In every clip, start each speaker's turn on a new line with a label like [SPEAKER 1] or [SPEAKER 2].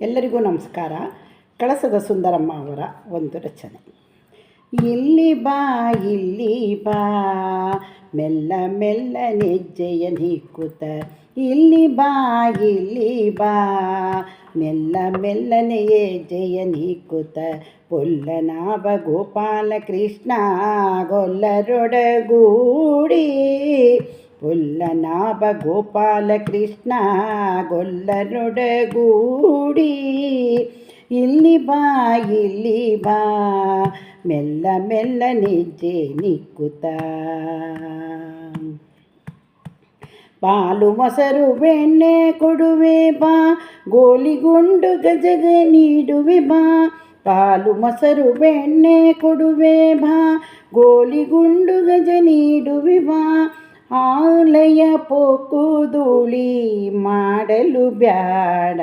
[SPEAKER 1] ಎಲ್ಲರಿಗೂ ನಮಸ್ಕಾರ. ಕಳಸದ ಸುಂದರಮ್ಮ ಅವರ ಒಂದು ರಚನೆ. ಇಲ್ಲಿ ಬಾ ಇಲ್ಲಿ ಬಾ, ಮೆಲ್ಲ ಮೆಲ್ಲ ನೆಜ್ಜೆಯ ನೀಕುತ. ಇಲ್ಲಿ ಬಾ ಇಲ್ಲಿ ಬಾ, ಮೆಲ್ಲ ಮೆಲ್ಲನೆ ಜಯ ನೀಕುತ. ಪೊಲ್ಲನಾಭ ಗೋಪಾಲ ಕೃಷ್ಣ, ಗೊಲ್ಲರೊಡಗೂಡಿ. పుల్లనాభ గోపాలకృష్ణ గొల్లనొడగూడి ಇಲ್ಲಿ ಬಾ ಇಲ್ಲಿ ಬಾ ಮೆಲ್ಲ ಮೆಲ್ಲ ನಿಜ್ಜೆ ನಿಕ್ಕುತ್ತ ಪಾಲು ಮೊಸರು ಬೆಣ್ಣೆ ಕೊಡುವೆ ಬಾ ಗೋಲಿಗುಂಡು ಗಜಗ ನೀಡುವೆ ಬಾ ಪಾಲು ಮೊಸರು ಬೆಣ್ಣೆ ಕೊಡುವೆ ಬಾ ಗೋಲಿಗುಂಡು ಗಜ ನೀಡುವೆ ಬಾ ಆಲಯ ಪೊಕ್ಕುದುಳಿ ಮಾಡಲು ಬ್ಯಾಡ.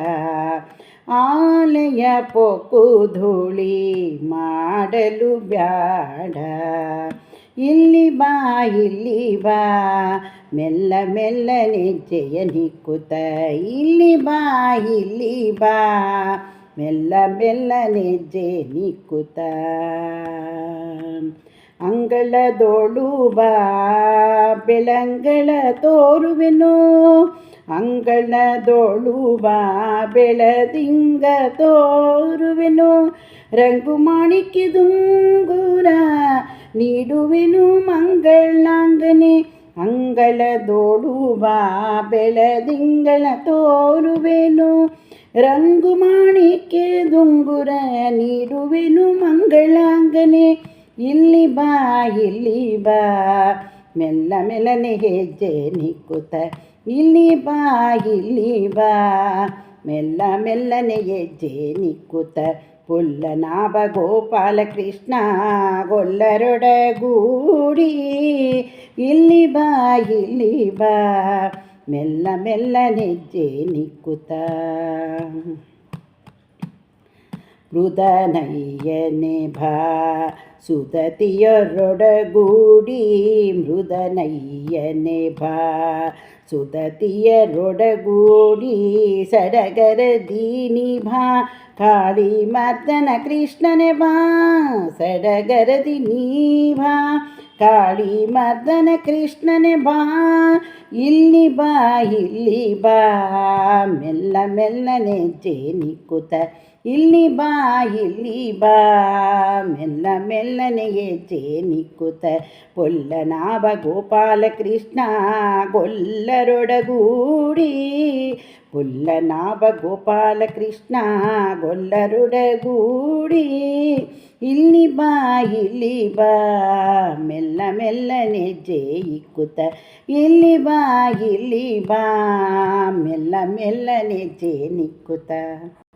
[SPEAKER 1] ಆಲಯ ಪೊಕ್ಕುಧೂಳಿ ಮಾಡಲು ಬ್ಯಾಡ. ಇಲ್ಲಿ ಬಾ ಇಲ್ಲಿ ಬಾ, ಮೆಲ್ಲ ಮೆಲ್ಲ ನೆಜ್ಜೆಯ ನಿಕ್ಕುತ್ತ ಇಲ್ಲಿ ಬಾ ಇಲ್ಲಿ ಬಾ, ಮೆಲ್ಲ ಮೆಲ್ಲ ನಿಜ್ಜೆ ನಿಕ್ಕುತ್ತ ಅಂಗಳದೋಳು ಬಾ ಬೆಳಂಗಳ ತೋರುವೆನು ಅಂಗಳದೋಳು ಬಾ ಬೆಳದಿಂಗ ತೋರುವೆನು ರಂಗು ಮಾಣಿಕ್ಯ ದುಂಗುರ ನೀಡುವೆನು ಮಂಗಳಾಂಗನೆ ಅಂಗಳದೋಳು ಬಾ ಬೆಳದಿಂಗಳ ತೋರುವೆನು ರಂಗು ಮಾಣಿಕ್ಯ ದುಂಗುರ ನೀಡುವೆನು ಮಂಗಳಾಂಗನೆ ಇಲ್ಲಿ ಬಾ ಇಲ್ಲಿ ಬಾ ಮೆಲ್ಲ ಮೆಲ್ಲನೆ ಹೆಜ್ಜೆ ನಿಕ್ಕುತ್ತ ಇಲ್ಲಿ ಬಾ ಇಲ್ಲಿ ಬಾ ಮೆಲ್ಲ ಮೆಲ್ಲನೆ ಹೆಜ್ಜೆ ನಿಕ್ಕುತ್ತ ಪುಲ್ಲನಾಭ ಗೋಪಾಲ ಕೃಷ್ಣ ಗೊಲ್ಲರೊಡಗೂಡಿ ಇಲ್ಲಿ ಬಾ ಇಲ್ಲಿ ಬಾ ಮೆಲ್ಲ ಮೆಲ್ಲನೆ ಹೆಜ್ಜೆ ನಿಕ್ಕುತ್ತ ಮೃದನಯ್ಯನೆ ಭಾ ಸುದತಿಯರೊಡಗೂಡಿ ಮೃದನಯ್ಯನೆ ಭಾ ಸುದತಿಯರೊಡಗೂಡಿ ಸಡಗರದಿ ಭಾ ಕಾಳಿ ಮರ್ದನ ಕೃಷ್ಣನೆ ಬಾ ಸಡಗರದಿ ನೀಭಾ ಕಾಳಿ ಮರ್ದನ ಕೃಷ್ಣನೆ ಬಾ ಇಲ್ಲಿ ಬಾ ಇಲ್ಲಿ ಬಾ ಮೆಲ್ಲ ಮೆಲ್ಲನೆ ಜೇ ನಿಕ್ಕುತ್ತ ಇಲ್ಲಿ ಬಾ ಇಲ್ಲಿ ಬಾ ಮೆಲ್ಲ ಮೆಲ್ಲನೆ ಹೆಜ್ಜೆ ನಿಕ್ಕುತ್ತ ಪೊಲ್ಲನಾಭ ಗೋಪಾಲ ಕೃಷ್ಣ ಗೊಲ್ಲರೊಡಗೂಡಿ ಪುಲ್ಲನಾಭ ಗೋಪಾಲ ಕೃಷ್ಣ ಗೊಲ್ಲರೊಡಗೂಡಿ ಇಲ್ಲಿ ಬಾ ಇಲ್ಲಿ ಬಾ ಮೆಲ್ಲ ಮೆಲ್ಲನೆ ಹೆಜ್ಜೆ ಇಕ್ಕುತ್ತ ಇಲ್ಲಿ ಬಾ ಇಲ್ಲಿ ಬಾ ಮೆಲ್ಲ ಮೆಲ್ಲನೆ ಹೆಜ್ಜೆ ನಿಕ್ಕುತ್ತ